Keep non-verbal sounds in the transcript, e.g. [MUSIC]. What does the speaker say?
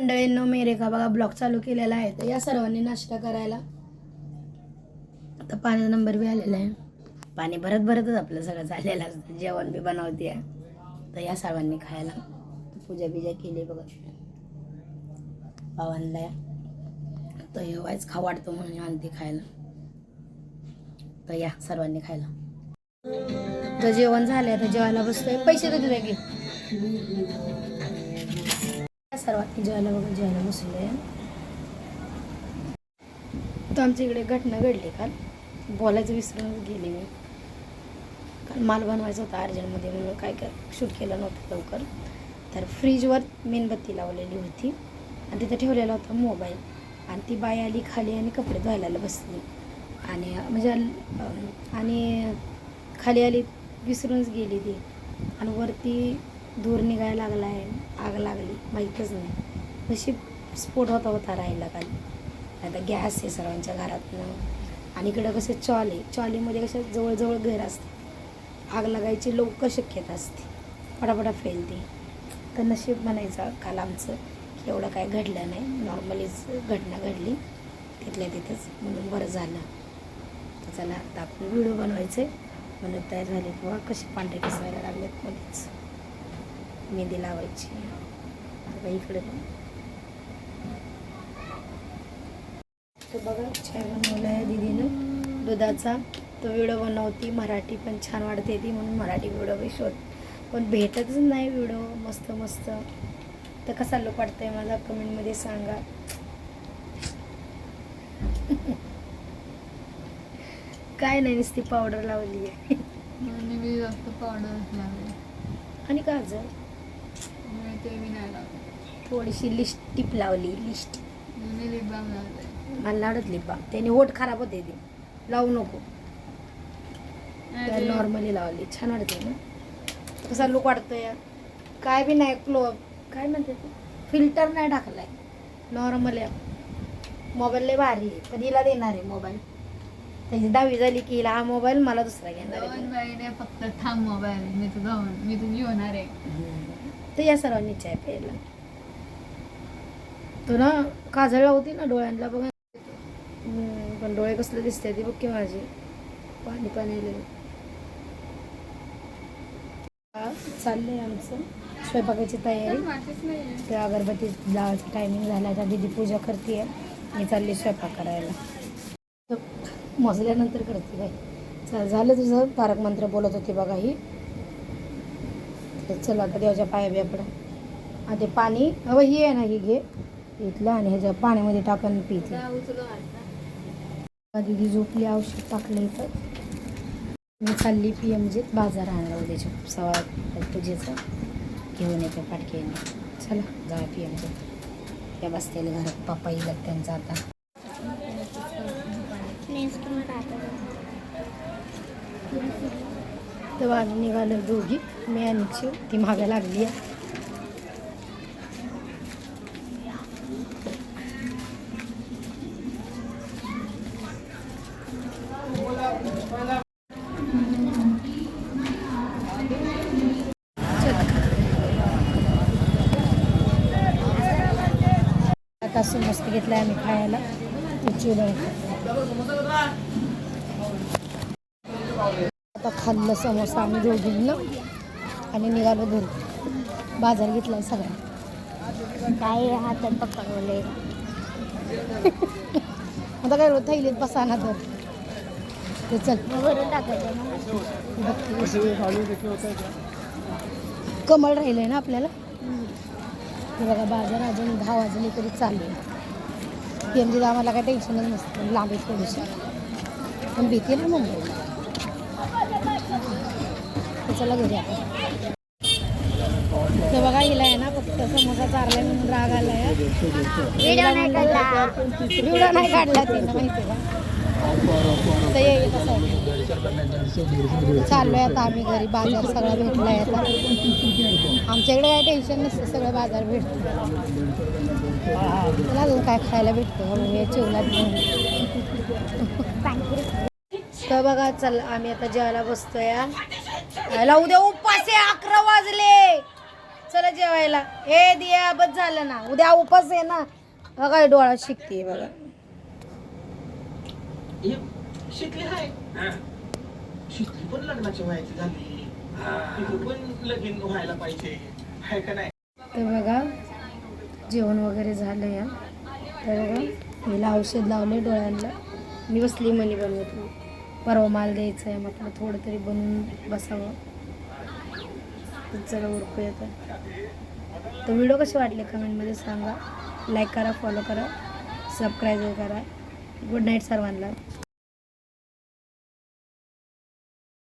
मंडळींनो मेरे का बघा ब्लॉग चालू केलेला आहे. तर या सर्वांनी नाश्ता करायला. आता पाण्याचा नंबर बी आलेला आहे. पाणी भरत भरतच आपलं सगळं झालेलं असतं. जेवण बी बनवते. आहे. तर या सर्वांनी खायला. पूजा बिजा केली बघा. पावांना तर येवायच खा वाटतो म्हणून आणते खायला. तर या सर्वांनी खायला. तर जेवण झालंय. तर जेवायला बसतोय. पैसे तर तुझे घे. सर्वांनी जेवायला बघा जेवायला बसले तर आमच्या इकडे घटना घडली काल. बोलायचं विसरूनच गेली मी. काल माल बनवायचा होता अर्जंटमध्ये म्हणून काय काय शूट केलं नव्हतं लवकर. तर फ्रीजवर मेणबत्ती लावलेली होती. आणि तिथं ठेवलेला होता मोबाईल आणि ती बाई आली खाली आणि कपडे धुवायला बसली. आणि म्हणजे आणि खाली आली विसरूनच गेली ती. आणि वरती धूर निघायला लागला आहे आग लागली माहीतच नाही. नशीब स्फोट होता होता राहिला काल. आता गॅस आहे सर्वांच्या घरातनं. आणि इकडं कसं चॉल आहे चॉलीमध्ये कसं जवळजवळ घर असतं. आग लागायची लवकर शक्यता असते. फटाफटा फैलते. तर नशीब म्हणायचं काल आमचं की एवढं काय घडलं नाही. नॉर्मलीच घटना घडली. तिथल्या तिथेच म्हणून बरं झालं. तर चला आता आपण व्हिडिओ बनवायचे म्हणून तयार झाले किंवा कसे पांढरे किसवायला लागलेत मध्येच. मेहंदी लावायची. आता इकडे पण तर बघा चाय बनवला आहे दिदीनं दुधाचा. तो व्हिडिओ बनवती मराठी पण छान वाटते ती म्हणून मराठी व्हिडिओ बी शोध. पण भेटतच नाही व्हिडिओ मस्त मस्त. तर कसा लोक वाटतंय मला कमेंटमध्ये सांगा. काय नाही नुसती पावडर लावली आहे आणि मी जास्त पावडर लावले. आणि ते मी नाही लावले थोडीशी लिस्टिप लावली लिस्ट. मी लिप बाम लावले मला आवडत लिपा त्याने होट खराब होते ते. लावू नको. नाही, ते- नॉर्मली लावली. छान वाटते ना? कसा लुक वाटतोय काय बी नाही क्लो काय म्हणते ते? फिल्टर नाही टाकलाय. नॉर्मल आहे. मोबाईल लय भारी आहे. पण हिला देणार आहे मोबाईल त्याची दहावी झाली की हिला हा मोबाईल मला दुसरा घेणार आहे. फक्त थांब मोबाईल मी तू जाऊन मी तुझी होणार आहे. तर या सर्वांनी चाय प्यायला. तो ना काजळ होती ना डोळ्यांना बघा. पण डोळे कसले दिसते ती बघ की माझी. पाणी पाणी आलेलं. चाललंय आमचं स्वयंपाकाची तयारी. त्या अगरबत्ती टायमिंग झाला आता दीदी पूजा करते मी चालली स्वयंपाक करायला. मजल्यानंतर मोजल्यानंतर करते काय झालं तुझं तारक मंत्र बोलत होती बघा ही. तर चला आता देवाच्या पाया बिया पडा आणि ते पाणी हवं ही आहे ना ही घे. इथलं आणि ह्याच्या पाण्यामध्ये टाकून पिते दीदी झोपली औषध टाकलं इथं. मी चालली पी एमजीत बाजार आणला उद्याच्या सवा पूजेचं. घेऊन येते पाटकेने चला जाऊया पी एमजीत या बसतेले घरात पप्पा येईल त्यांचा आता. तेव्हा आम्ही निघालो दोघी. मी आणि ती मागे लागली आहे. आता घेतलं आहे आम्ही खायला. चुल आता खाल्लं समोसा आम्ही दोघींना आणि निघालो घरी. बाजार घेतलाय सगळा. काय हातात पकडले [LAUGHS] आता काय रोज थैलीत बसा ना तर. ते चल. कमळ राहिलंय ना आपल्याला? हे बघा बाजार अजून दहा वाजले तरी चालू आहे आम्हाला काय टेन्शनच नसतं. लांब आहे थोडीशी. पण भीती ना मुंबईला चला घरी आपण ते बघा हिला आहे ना फक्त समोसा चारलाय म्हणून राग आलाय. व्हिडिओ नाही काढला. व्हिडिओ नाही काढला तिनं माहिती का? तर ये ये कसं आहे. चाललोय आता आम्ही घरी बाजार सगळा भेटलाय आता. आमच्याकडे काय टेन्शन नसतं सगळं बाजार भेटतो. तुला अजून काय खायला भेटतं चिवला तर बघा चल आम्ही आता जेवायला बसतोय याला उद्या उपास आहे अकरा वाजले. चला जेवायला. हे दिया बस झालं ना. उद्या उपास आहे ना. बघा डोळा शिकते बघा. हे शिकली आहे शिकली पण लग्नाची व्हायची झाली. तिथं पण लगीन व्हायला पाहिजे. आहे का नाही? तर बघा जेवण वगैरे झालं या तर बघा हिला औषध लावले डोळ्यांना. मी बसली मनी बनवत परवा माल द्यायचा आहे म्हटलं थोडं तरी बनवून बसावं. जरा चला उरकू येतं तर व्हिडिओ कसे वाटले कमेंटमध्ये सांगा. लाईक करा फॉलो करा. सबस्क्राईब करा. गुड नाईट सर्वांना.